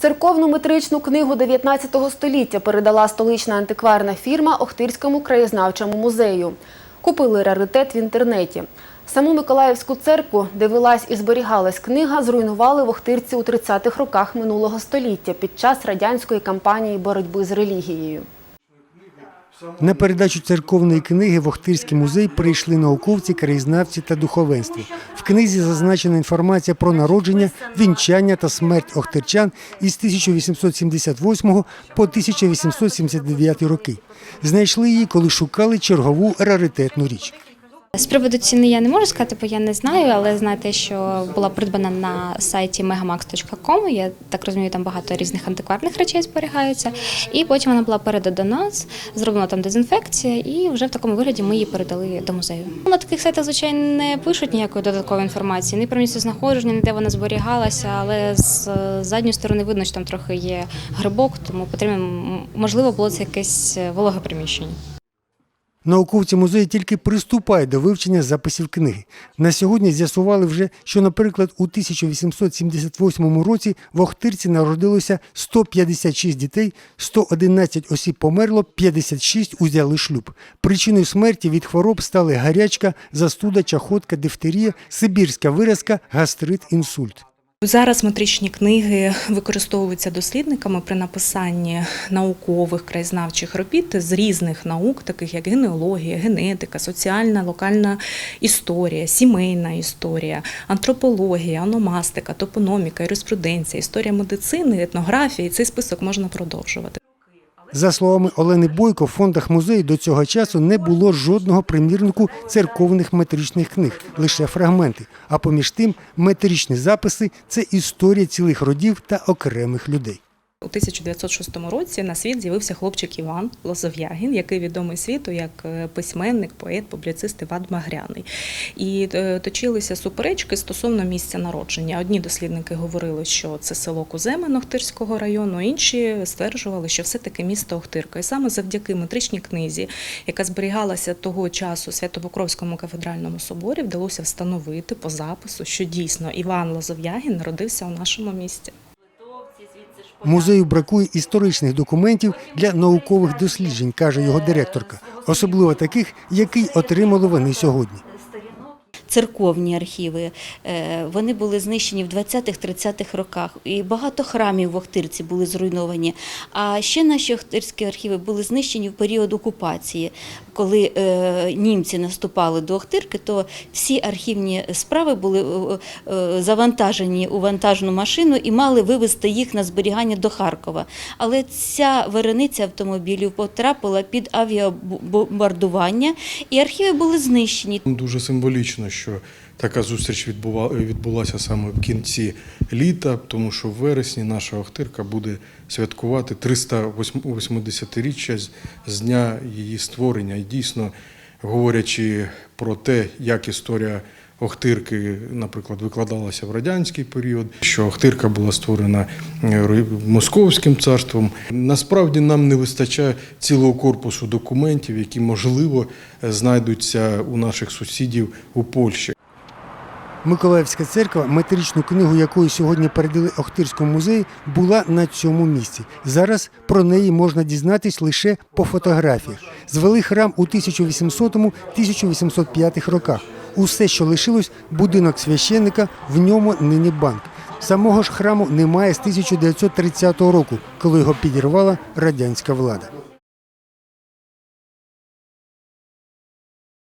Церковну метричну книгу 19 століття передала столична антикварна фірма Охтирському краєзнавчому музею. Купили раритет в інтернеті. Саму Миколаївську церкву, де велась і зберігалась книга, зруйнували в Охтирці у 30-х роках минулого століття під час радянської кампанії боротьби з релігією. На передачу церковної книги в Охтирський музей прийшли науковці, краєзнавці та духовенство. Книзі зазначена інформація про народження, вінчання та смерть охтирчан із 1878 по 1879 роки. Знайшли її, коли шукали чергову раритетну річ. З приводу ціни я не можу сказати, бо я не знаю, але знайте, що була придбана на сайті megamax.com. Я так розумію, там багато різних антикварних речей зберігаються. І потім вона була передана до нас, зроблена там дезінфекція, і вже в такому вигляді ми її передали до музею. На таких сайтах, звичайно, не пишуть ніякої додаткової інформації, ні про місце знаходження, ні де вона зберігалася, але з задньої сторони видно, що там трохи є грибок, тому потрібно можливо було це якесь е, вологе приміщення. Науковці музею тільки приступають до вивчення записів книги. На сьогодні з'ясували вже, що, наприклад, у 1878 році в Охтирці народилося 156 дітей, 111 осіб померло, 56 узяли шлюб. Причиною смерті від хвороб стали гарячка, застуда, чахотка, дифтерія, сибірська виразка, гастрит, інсульт. Зараз метричні книги використовуються дослідниками при написанні наукових краєзнавчих робіт з різних наук, таких як генеологія, генетика, соціальна, локальна історія, сімейна історія, антропологія, ономастика, топономіка, юриспруденція, історія медицини, етнографія. І цей список можна продовжувати. За словами Олени Бойко, в фондах музею до цього часу не було жодного примірнику церковних метричних книг, лише фрагменти. А поміж тим, метричні записи це історія цілих родів та окремих людей. У 1906 році на світ з'явився хлопчик Іван Лозов'ягін, який відомий світу як е, письменник, поет, публіцист Іван Магряний. І е, точилися суперечки стосовно місця народження. Одні дослідники говорили, що це село Куземен Охтирського району, інші стверджували, що все-таки місто Охтирка. І саме завдяки метричній книзі, яка зберігалася того часу Свято-Покровському кафедральному соборі, вдалося встановити по запису, що дійсно Іван Лозов'ягін народився у нашому місті. Музею бракує історичних документів для наукових досліджень, каже його директорка, особливо таких, які отримали вони сьогодні. Церковні архіви. Е, Вони були знищені в 20-30-х роках. І багато храмів в Охтирці були зруйновані. А ще наші охтирські архіви були знищені в період окупації. Коли е, німці наступали до Охтирки, то всі архівні справи були е, завантажені у вантажну машину і мали вивезти їх на зберігання до Харкова. Але ця верениця автомобілів потрапила під авіабомбардування, і архіви були знищені. Дуже символічно, що така зустріч відбулася саме в кінці літа, тому що в вересні наша Охтирка буде святкувати 380-річчя з- з дня її створення. І дійсно, говорячи про те, як історія Охтирки, наприклад, викладалася в радянський період, що Охтирка була створена е, Московським царством. Насправді нам не вистачає цілого корпусу документів, які можливо знайдуться у наших сусідів у Польщі. Миколаївська церква, метричну книгу якої сьогодні передали Охтирському музеї, була на цьому місці. Зараз про неї можна дізнатись лише по фотографіях. Звели храм у 1800-1805 роках. Усе, що лишилось, будинок священника, в ньому нині банк. Самого ж храму немає з 1930 року, коли його підірвала радянська влада.